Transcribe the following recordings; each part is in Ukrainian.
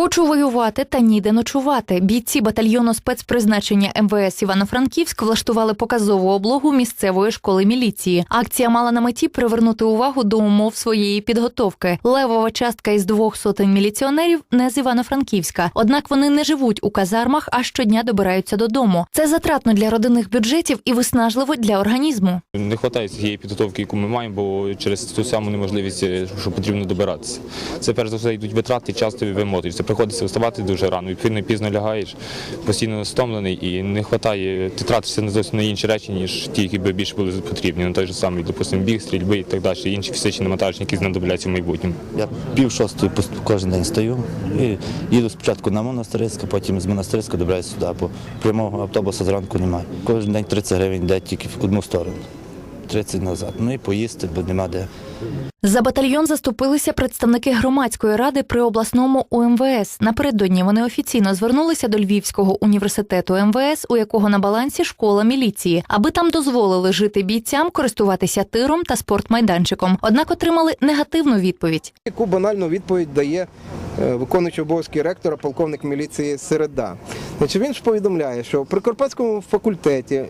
Хочу воювати та ніде ночувати. Бійці батальйону спецпризначення МВС Івано-Франківськ влаштували показову облогу місцевої школи міліції. Акція мала на меті привернути увагу до умов своєї підготовки. Левова частка із двох сотень міліціонерів не з Івано-Франківська. Однак вони не живуть у казармах, а щодня добираються додому. Це затратно для родинних бюджетів і виснажливо для організму. Не вистачає цієї підготовки, яку ми маємо, бо через ту саму неможливість, е, що потрібно добиратися. Це перш за все йдуть витрати, часто вимотуються. Приходиться вставати дуже рано, відповідно пізно лягаєш, постійно стомлений і не вистачає, ти тратишся на зовсім на інші речі, ніж ті, які би більше були потрібні. На той же самий, допустимо, біг, стрільби і так далі, інші фізичні навантаження, які знадобляться в майбутньому. Я пів шостої кожен день стаю і їду спочатку на монастириське, потім з монастирська добираюся сюди, бо прямого автобуса зранку немає. Кожен день 30 гривень йде тільки в одну сторону, 30 назад. Ну і поїсти, бо нема де. За батальйон заступилися представники громадської ради при обласному УМВС. Напередодні вони офіційно звернулися до Львівського університету МВС, у якого на балансі школа міліції, аби там дозволили жити бійцям користуватися тиром та спортмайданчиком. Однак отримали негативну відповідь. Яку банальну відповідь дає е, виконуючий обов'язки ректора, полковник міліції Середа. Значить, він ж повідомляє, що при Карпатському факультеті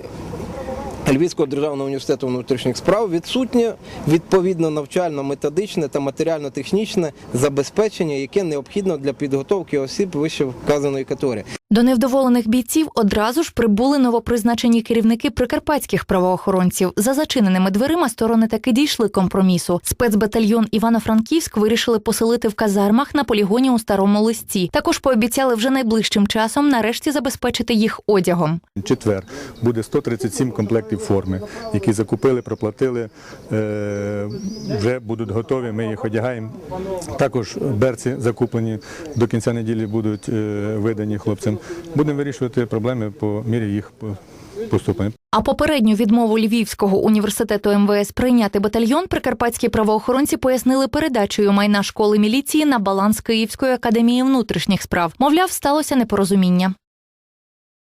Львівського державного університету внутрішніх справ відсутнє відповідно навчально-методичне та матеріально-технічне забезпечення, яке необхідно для підготовки осіб вище вказаної категорії. До невдоволених бійців одразу ж прибули новопризначені керівники прикарпатських правоохоронців. За зачиненими дверима сторони таки дійшли компромісу. Спецбатальйон Івано-Франківськ вирішили поселити в казармах на полігоні у старому листі. Також пообіцяли вже найближчим часом нарешті забезпечити їх одягом. четвер буде 137 комплектів форми, які закупили, проплатили, е, вже будуть готові. Ми їх одягаємо. Також берці закуплені до кінця неділі будуть е, видані хлопцям. Будемо вирішувати проблеми по мірі їх по- поступлення. А попередню відмову Львівського університету МВС прийняти батальйон прикарпатські правоохоронці пояснили передачею майна школи міліції на баланс Київської академії внутрішніх справ. Мовляв, сталося непорозуміння.